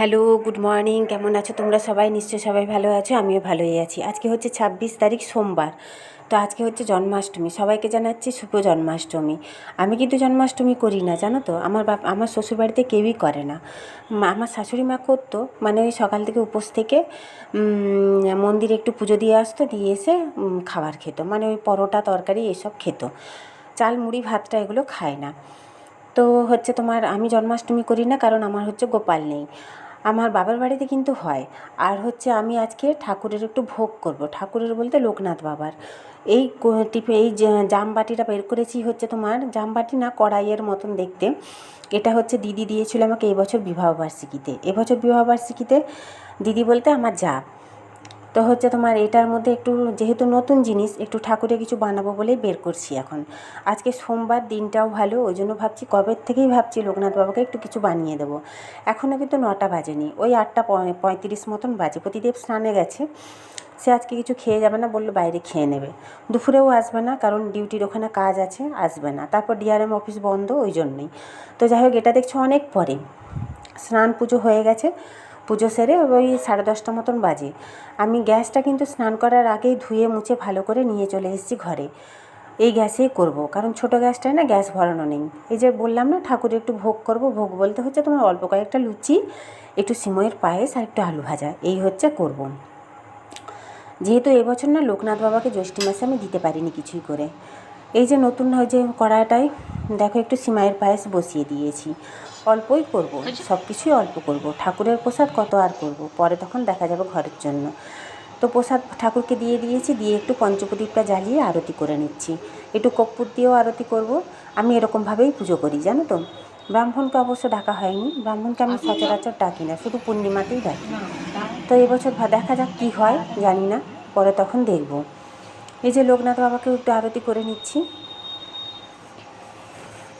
Hello good morning কেমন আছো তোমরা সবাই? নিশ্চয়ই সবাই ভালো আছো, আমিও ভালোই আছি। আজকে হচ্ছে ছাব্বিশ তারিখ, সোমবার। তো আজকে হচ্ছে জন্মাষ্টমী। সবাইকে জানাচ্ছি শুভ জন্মাষ্টমী। আমি কিন্তু জন্মাষ্টমী করি না, জানো তো? আমার বাপ, আমার শ্বশুরবাড়িতে কেউই করে না। আমার শাশুড়ি মা করতো মানে ওই সকাল থেকে উপোস থেকে মন্দিরে একটু পুজো দিয়ে আসতো, দিয়ে এসে খাবার খেত। মানে ওই পরোটা, তরকারি, এসব খেত। চাল, মুড়ি, ভাতটা এগুলো খায় না। তো হচ্ছে তোমার, আমি জন্মাষ্টমী করি না, কারণ আমার হচ্ছে গোপাল নেই। আমার বাবার বাড়িতে কিন্তু হয়। আর হচ্ছে আমি আজকে ঠাকুরের একটু ভোগ করব। ঠাকুরের বলতে লোকনাথ বাবার। এই টিপে এই জামবাটিটা বের করেছি হচ্ছে তোমার জামবাটি না কড়াইয়ের মতন দেখতে। এটা হচ্ছে দিদি দিয়েছিল আমাকে এবছর বিবাহবার্ষিকীতে এবছর বিবাহবার্ষিকীতে দিদি বলতে আমার যা। তো হচ্ছে তোমার এটার মধ্যে একটু যেহেতু নতুন জিনিস, একটু ঠাকুরে কিছু বানাবো বলেই বের করছি এখন। আজকে সোমবার দিনটাও ভালো, ওই জন্য ভাবছি কবের থেকেই ভাবছি লোকনাথ বাবাকে একটু কিছু বানিয়ে দেবো। এখনও কিন্তু নটা বাজেনি, ওই আটটা পঁয়- পঁয়ত্রিশ মতন বাজে। প্রতিদেব স্নানে গেছে, সে আজকে কিছু খেয়ে যাবে না বলল বাইরে খেয়ে নেবে। দুপুরেও আসবে না, কারণ ডিউটির ওখানে কাজ আছে, আসবে না। তারপর ডিআরএম অফিস বন্ধ, ওই জন্যই। তো যাই হোক, এটা দেখছ অনেক পরে। স্নান পুজো হয়ে গেছে পুজো সেরে ওই সাড়ে দশটা মতন বাজে। আমি গ্যাসটা কিন্তু স্নান করার আগেই ধুয়ে মুছে ভালো করে নিয়ে চলে এসেছি ঘরে। এই গ্যাসেই করব, কারণ ছোটো গ্যাসটায় না গ্যাস ভরানো নেই। এই যে বললাম না, ঠাকুরের একটু ভোগ করব, ভোগ বলতে হচ্ছে তোমার অল্প কয়েকটা লুচি, একটু সিময়ের পায়েস আর একটু আলু ভাজা, এই হচ্ছে করব। যেহেতু এবছর না লোকনাথ বাবাকে জ্যৈষ্ঠী মাসে আমি দিতে পারিনি কিছুই করে। এই যে নতুন যে কড়াইটায়, দেখো একটু সিমাইয়ের পায়েস বসিয়ে দিয়েছি। অল্পই করব সব কিছুই অল্প করব। ঠাকুরের প্রসাদ কত আর করব? পরে তখন দেখা যাবে ঘরের জন্য। তো প্রসাদ ঠাকুরকে দিয়ে দিয়েছি, দিয়ে একটু পঞ্চপ্রদীপটা জ্বালিয়ে আরতি করে নিচ্ছি। একটু কর্পূর দিয়েও আরতি করব। আমি এরকমভাবেই পুজো করি, জানো তো। ব্রাহ্মণকে অবশ্য ডাকা হয়নি। ব্রাহ্মণকে আমি সচরাচর ডাকি না, শুধু পূর্ণিমাতেই ডাকি। তো এবছর দেখা যাক কী হয়, জানি না। পরে তখন দেখব। এই যে লোকনাথ বাবাকে একটু আরতি করে নিচ্ছি।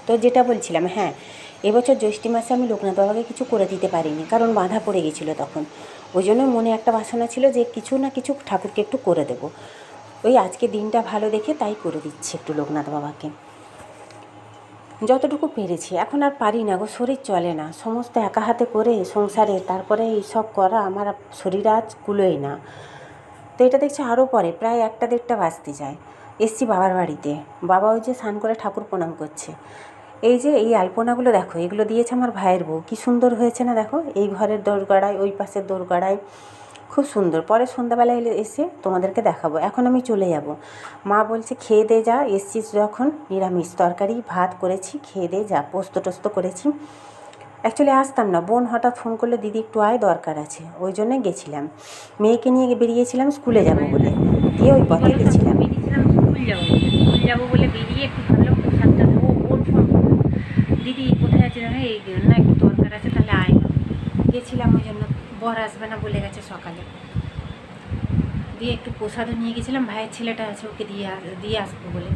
তো যেটা বলছিলাম হ্যাঁ এবছর জ্যৈষ্ঠী মাসে আমি লোকনাথ বাবাকে কিছু করে দিতে পারিনি, কারণ বাধা পড়ে গেছিল তখন। ওই জন্য মনে একটা বাসনা ছিল যে কিছু না কিছু ঠাকুরকে একটু করে দেব। ওই আজকে দিনটা ভালো দেখে তাই করে দিচ্ছি একটু লোকনাথ বাবাকে। যতটুকু পেরেছি, এখন আর পারি না গো, শরীর চলে না। সমস্ত একা হাতে করে সংসারে, তারপরে এইসব করা আমার শরীর আজ কুলোয় না। তো এটা দেখছি আরও পরে, প্রায় একটা দেড়টা বাজতে যায়। এসছি বাবার বাড়িতে। বাবা ওই যে স্নান করে ঠাকুর প্রণাম করছে। এই যে এই আলপনাগুলো দেখো, এগুলো দিয়েছে আমার ভাইয়ের বউ। কী সুন্দর হয়েছে না দেখো? এই ঘরের দোরগড়ায়, ওই পাশের দোরগড়ায়। খুব সুন্দর। পরে সন্ধ্যাবেলায় এলে- এসে তোমাদেরকে দেখাবো। এখন আমি চলে যাব। মা বলছে, খেয়ে দে যা। এসছিস যখন নিরামিষ তরকারি, ভাত করেছি, খেয়ে দে যা। পোস্ত টোস্ত করেছি। অ্যাকচুয়ালি আসতাম না। বোন হঠাৎ ফোন করলে দিদি একটু আয়, দরকার আছে। ওই জন্য গেছিলাম। মেয়েকে নিয়ে বেরিয়েছিলাম, স্কুলে যাব বলে। দিয়ে ওই পথে গেছিলাম। স্কুল যাব স্কুল যাব বলে বেরিয়ে একটু দেবো। বোন ফোন দিদি, কোথায় আছে জানো? এই না, একটু দরকার আছে, তাহলে আয়। গেছিলাম ওই জন্য। বর আসবে না বলে গেছে সকালে। দিয়ে একটু প্রসাদও নিয়ে গেছিলাম। ভাইয়ের ছেলেটা আছে, ওকে দিয়ে দিয়ে আসব বলে।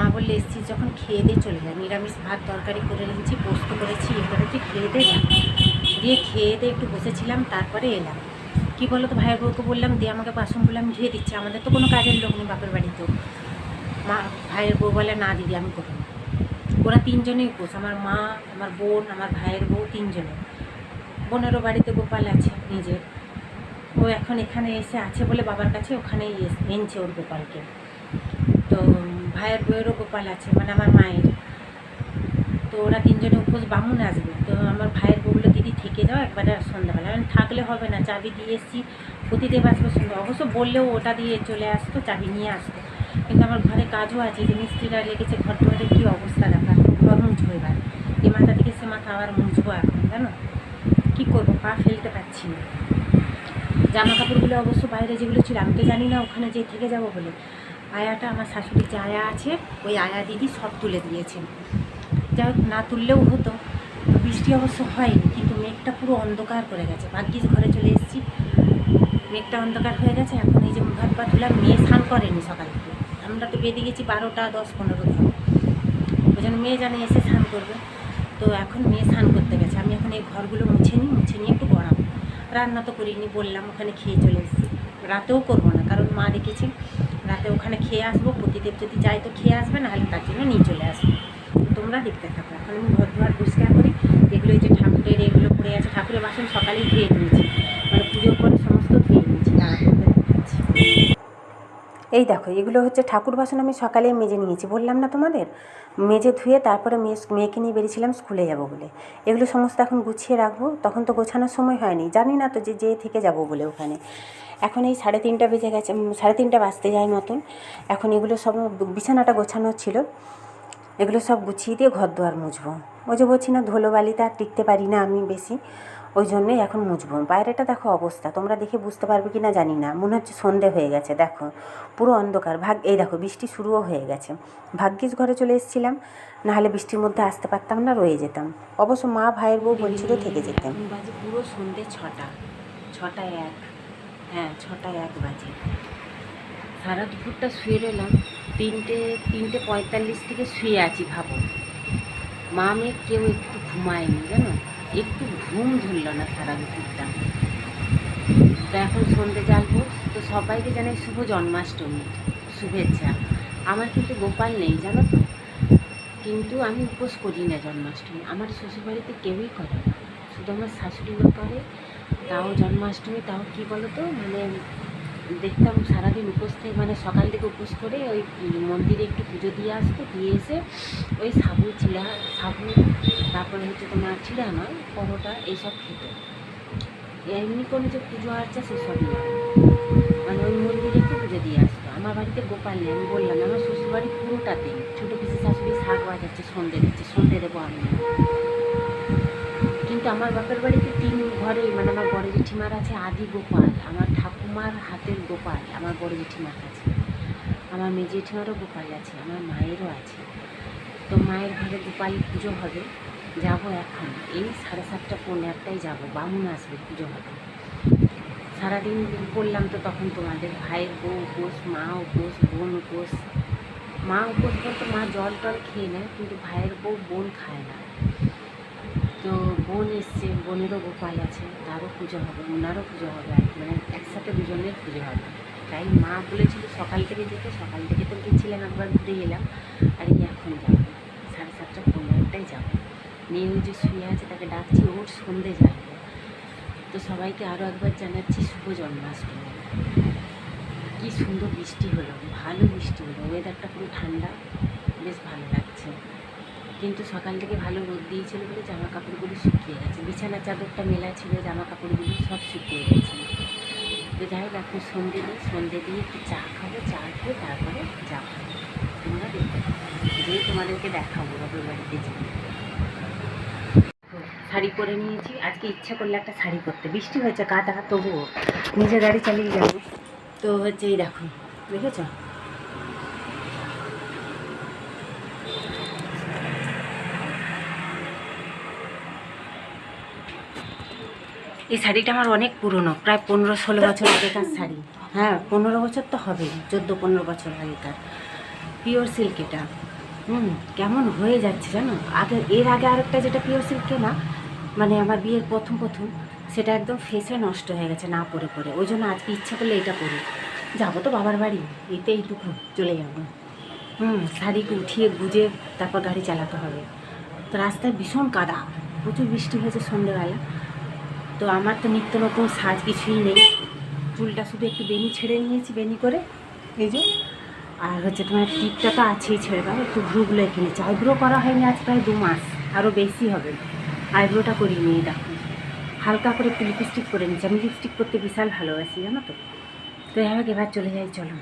মা বললে এসছিস যখন খেয়ে দিয়ে চলে যায়। নিরামিষ ভাত তরকারি করে নিয়েছি পোস্ত করেছি এ করেছি খেয়ে দে দিয়ে খেয়ে দিয়ে একটু বসেছিলাম, তারপরে এলাম। কি বলো তো ভাইয়ের বউকে বললাম দিয়ে আমাকে বাসনগুলো, আমি ধুয়ে দিচ্ছি। আমাদের তো কোনো কাজের লোক নেই বাপের বাড়িতেও মা, ভাইয়ের বউ বলে, না দিদি, আমি করব ওরা তিনজনেই উপোস। আমার মা, আমার বোন, আমার ভাইয়ের বউ তিনজনে। বোনেরও বাড়িতে গোপাল আছে, নিজের। ও এখন এখানে এসে আছে বলে বাবার কাছে ওখানেই এনেছে ওর গোপালকে। তো ভাইয়ের বউয়েরও গোপাল আছে মানে আমার মায়ের। তো ওরা তিনজনে উপোস বামুন আসবে। তো আমার ভাইয়ের বউগুলো দিদি থেকে যাও, একবারে সন্ধ্যাবেলা। আমি থাকলে হবে না, চাবি দিয়ে এসছি প্রতিদেব আসবে সন্ধ্যা। অবশ্য বললেও ওটা দিয়ে চলে আসতো, চাবি নিয়ে আসতো। কিন্তু আমার ঘরে কাজও আছে, যে মিস্ত্রিরা লেগেছে ঘর দুয়ারের কী অবস্থা দেখা ঘর মুছবো এবার। এ মাথা থেকে সে মাথা আবার মুছবো এখন, জানো? কী করব? পা ফেলতে পারছি না। জামা কাপড়গুলো অবশ্য বাইরে যেগুলো ছিল, আমি তো জানি না ওখানে যে থেকে যাব বলে। আয়াটা আমার শাশুড়ির যে আয়া আছে, ওই আয়া দিদি সব তুলে দিয়েছেন। যাই হোক না তুললেও হতো। বৃষ্টি অবশ্য হয়নি, কিন্তু মেঘটা পুরো অন্ধকার করে গেছে। ভাগ্যিস ঘরে চলে এসেছি। মেঘটা অন্ধকার হয়ে গেছে, এখন এই যে মুখ হাত পা ধুলাম মেয়ে স্নান করেনি সকাল থেকে। আমরা তো বেরিয়ে গেছি বারোটা, দশ, পনেরো দিন। ওই জন্য মেয়ে জানে এসে স্নান করবে। তো এখন মেয়ে স্নান করতে গেছে। আমি এখন এই ঘরগুলো মুছে নিই, মুছে নিয়ে একটু গড়াবো। রান্না তো করিনি, বললাম ওখানে খেয়ে চলে এসেছি। রাতেও করব না, কারণ মা দেখেছে রাতে ওখানে খেয়ে আসব প্রতিদেব যদি যাই তো খেয়ে আসবে, নাহলে তার জন্য নিয়ে চলে আসব। তোমরা দেখতে থাকো। এখন আমি ঘর দুয়ার পরিষ্কার করি। এগুলো যে ঠাকুরের এগুলো পড়ে আছে, ঠাকুরের বাসন সকালেই ধুয়ে দিয়েছি। মানে পুজোর পরে এই দেখো, এগুলো হচ্ছে ঠাকুর বাসন আমি সকালে মেজে নিয়েছি। বললাম না তোমাদের? মেজে ধুয়ে তারপরে মেয়ে মেয়েকে নিয়ে বেরিয়েছিলাম স্কুলে যাব বলে। এগুলো সমস্ত এখন গুছিয়ে রাখব। তখন তো গোছানোর সময় হয়নি। জানি না তো যে, যেয়ে থেকে যাব বলে ওখানে। এখন এই সাড়ে তিনটা বেজে গেছে সাড়ে তিনটা বাজতে যায় মতন। এখন এগুলো সব বিছানাটা গোছানো ছিল। এগুলো সব গুছিয়ে দিয়ে ঘর দুয়ার মুছবো। ওই যে বলছি না, ধুলোবালিতে আর টিকতে পারি না আমি বেশি। ওই জন্যই এখন মুছবো। বাইরেটা দেখো অবস্থা, তোমরা দেখে বুঝতে পারবে কি না জানি না। মনে হচ্ছে সন্ধে হয়ে গেছে, দেখো। পুরো অন্ধকার। ভাগ, এই দেখো, বৃষ্টি শুরুও হয়ে গেছে। ভাগ্যিস ঘরে চলে এসেছিলাম, নাহলে বৃষ্টির মধ্যে আসতে পারতাম না, রয়ে যেতাম। অবশ্য মা, ভাইয়ের বউ বলছিল থেকে যেতাম বাজে পুরো সন্ধে ছটা। ছটায় এক। হ্যাঁ ছটায় এক বাজে। সারা দুপুরটা শুয়ে রইলাম। তিনটে তিনটে পঁয়তাল্লিশ থেকে শুয়ে আছি, ভাবো। মা, মেয়ে কেউ একটু ঘুমায়নি, জানো? একটু ঘুম ধরল না সারা দুপুরটা। তো এখন সন্ধে জ্বালবো তো সবাইকে জানাই শুভ জন্মাষ্টমী, শুভেচ্ছা। আমার কিন্তু গোপাল নেই, জানো তো? কিন্তু আমি উপোস করি না জন্মাষ্টমী। আমার শ্বশুরবাড়িতে কেউই করে না। শুধু আমার শাশুড়ি মা করে, তাও জন্মাষ্টমী, তাও কী বলো তো মানে দেখতাম সারাদিন উপোস থেকে মানে সকাল থেকে উপোস করে ওই মন্দিরে একটু পুজো দিয়ে আসতো, দিয়ে এসে ওই সাবু চিড়া, সাবু, তারপরে হচ্ছে তোমার চিড়া নয়, পরোটা, এইসব খেত। এমনি কোনো যে পুজো আর্চা সেসব নয় মানে ওই মন্দিরে একটু পুজো দিয়ে আসতো। আমার বাড়িতে গোপাল নেই, আমি বললাম, আমার শ্বশুরবাড়ি পুরোটাতে ছোটো পিসি শাশুড়ি শাক বাজাচ্ছে সন্ধে দিচ্ছে সন্ধে দেবো আমি। কিন্তু আমার বাপের বাড়িতে তিন ঘরে মানে আমার বড় জেঠিমার আছে আদি গোপাল, আমার ঠাকুমার হাতের গোপাল, আমার বড় জেঠিমার কাছে। আমার মেয়ে জেঠিমারও গোপাল আছে, আমার মায়েরও আছে। তো মায়ের ঘরে গোপাল পুজো হবে, যাব এখন। এই সাড়ে সাতটা পৌনে একটাই যাব, বামুন আসবে পুজো হবে। সারাদিন বললাম তো তখন তোমাদের, ভাইয়ের বউ উপোস, মা উপোস, বোন উপোস। মা উপোস বলতে মা জল টল খেয়ে নেয়, কিন্তু ভাইয়ের বউ বোন খায় না। তো বোন এসছে, বোনেরও গোপাল আছে, তারও পুজো হবে, ওনারও পুজো হবে আর মানে একসাথে দুজনের পুজো হবে। তাই মা বলেছিল সকাল থেকে যেতে, সকাল থেকে তো গেছিলাম একবার, ঘুরে এলাম। আর এখন যাব, সাড়ে সাতটা পনেরোটায় যাব। নিয়ে ওই যে শুয়ে আছে, তাকে ডাকছি, ওর সন্ধে যাবে। তো সবাইকে আরও একবার জানাচ্ছি শুভ জন্মাষ্টমী। কি সুন্দর বৃষ্টি হলো, ভালো বৃষ্টি হলো ওয়েদারটা পুরো ঠান্ডা, বেশ ভালো লাগছে। কিন্তু সকাল থেকে ভালো রোদ দিয়েছিল বলে জামা কাপড়গুলো শুকিয়ে গেছে। বিছানা চাদরটা মেলা ছিল জামা কাপড়গুলো সব শুকিয়ে গেছে। তো যাই হোক, এখন সন্ধে দিই সন্ধে দিয়ে একটু চা খাব, চা খেয়ে তারপরে যাব। তোমরা দেখতে যেই তোমাদেরকে দেখাবো বাপের বাড়িতে যেয়ে। শাড়ি পরে নিয়েছি। আজকে ইচ্ছা করলে একটা শাড়ি পরতে। বৃষ্টি হয়েছে কাদা তবুও নিজে গাড়ি চালিয়ে যাব। তো হচ্ছে এই দেখো, দেখেছ? এই শাড়িটা আমার অনেক পুরনো, প্রায় পনেরো ষোলো বছর আগেকার শাড়ি। হ্যাঁ পনেরো বছর তো হবে চোদ্দ পনেরো বছর আগেকার পিওর সিল্ক এটা। হুম, কেমন হয়ে যাচ্ছে জানো? আগে, এর আগে আরেকটা যেটা পিওর সিল্ক কেনা মানে আমার বিয়ের প্রথম প্রথম, সেটা একদম ফেসে নষ্ট হয়ে গেছে, না পরে পরে। ওই জন্য আজকে ইচ্ছা করলে এটা পরি। যাব তো বাবার বাড়ি এতে এইটুকু চলে যাব। হুম শাড়িকে উঠিয়ে গুজে তারপর গাড়ি চালাতে হবে। তো রাস্তায় ভীষণ কাদা, প্রচুর বৃষ্টি হয়েছে সন্ধ্যেবেলা। তো আমার তো নিত্য নতুন সাজ কিছুই নেই। চুলটা শুধু একটু বেনি ছেড়ে নিয়েছি, বেনি করে। এই যে, আর হচ্ছে তোমার টিপটা তো আছেই ছেড়ে দাও, একটু ভ্রুগুলো কিনেছি আইব্রো করা হয়নি আজ প্রায় দু মাস আরও বেশি হবে। আইব্রোটা করিয়ে নিয়ে দেখো। হালকা করে একটু লিপস্টিক করে নিচ্ছি আমি লিপস্টিক করতে বিশাল ভালোবাসি, জানো তো? তো এবার এবার চলে যাই, চলো।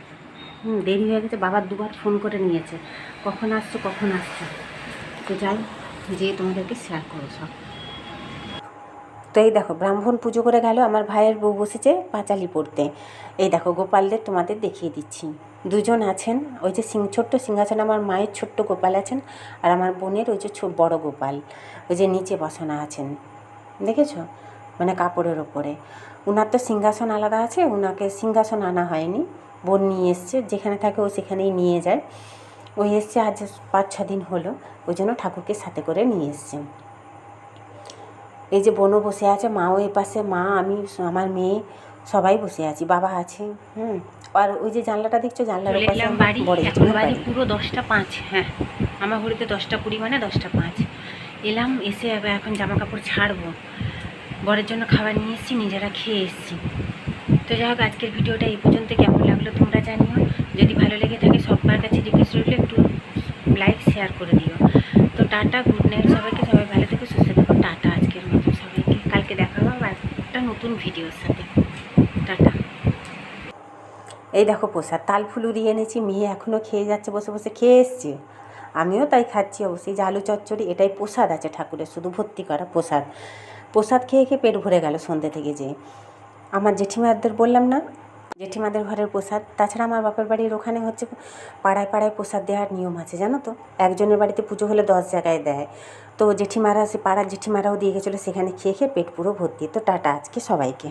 হুম, দেরি হয়ে গেছে বাবার দুবার ফোন করে নিয়েছে। কখন আসছো কখন আসছো? তো যাই, যেয়ে তোমাদেরকে শেয়ার করো সব। এই দেখো, ব্রাহ্মণ পুজো করে গেল, আমার ভাইয়ের বউ বসেছে পাঁচালি পড়তে। এই দেখো, গোপালদের তোমাদের দেখিয়ে দিচ্ছি। দুজন আছেন, ওই যে সিং, ছোট্ট সিংহাসন, আমার মায়ের ছোট্ট গোপাল আছেন, আর আমার বোনের ওই যে বড় গোপাল, ওই যে নিচে বসানো আছেন। দেখেছ? মানে কাপড়ের ওপরে। ওনার তো সিংহাসন আলাদা আছে ওনাকে সিংহাসন আনা হয়নি। বোন নিয়ে এসছে, যেখানে থাকে ও সেখানেই নিয়ে যায়। ওই এসছে আজ পাঁচ ছ দিন হলো, ওই জন্য ঠাকুরকে সাথে করে নিয়ে এসছেন এই যে বোনও বসে আছে মাও এ পাশে মা আমি আমার মেয়ে সবাই বসে আছি বাবা আছে হুম। আর ওই যে জানলাটা দেখছ? জানলার এলাম বাড়ি এখন। পুরো দশটা পাঁচ হ্যাঁ। আমার ঘড়িতে দশটা কুড়ি মানে দশটা পাঁচ। এলাম এসে এখন জামা কাপড় ছাড়বো। বরের জন্য খাবার নিয়ে এসেছি নিজেরা খেয়ে এসেছি। তো যাই হোক আজকের ভিডিওটা এই পর্যন্ত। কেমন লাগল তোমরা জানিও। যদি ভালো লেগে থাকে সবার কাছে রিকোয়েস্ট রইল একটু লাইক শেয়ার করে দিও। তো টাটা গুড নাইট সবাইকে সবাই ভালো থেকো সুস্থ থেকো টাটা আজকের মতো সবাইকে কালকে দেখা হবে আবার একটা নতুন ভিডিওর সাথে টাটা। এই দেখো প্রসাদ তাল ফুলুরি এনেছি মেয়ে এখনও খেয়ে যাচ্ছে, বসে বসে খেয়ে এসছে। আমিও তাই খাচ্ছি অবশ্যই, যে আলু চচ্চড়ি, এটাই প্রসাদ আছে ঠাকুরের, শুধু ভর্তি করা প্রসাদ। প্রসাদ খেয়ে খেয়ে পেট ভরে গেল সন্ধ্যে থেকে যে। আমার জেঠিমাদের বললাম না জেঠিমাদের ঘরের প্রসাদ। তাছাড়া আমার বাপের বাড়ির ওখানে হচ্ছে পাড়ায় পাড়ায় প্রসাদ দেওয়ার নিয়ম আছে, জানো তো? একজনের বাড়িতে পুজো হলে দশ জায়গায় দেয়। তো জেঠিমারা, সে পাড়ার জেঠিমারাও দিয়ে গেছিল, সেখানে খেয়ে খেয়ে পেট পুরো ভর্তি। তো টাটা আজকে সবাইকে।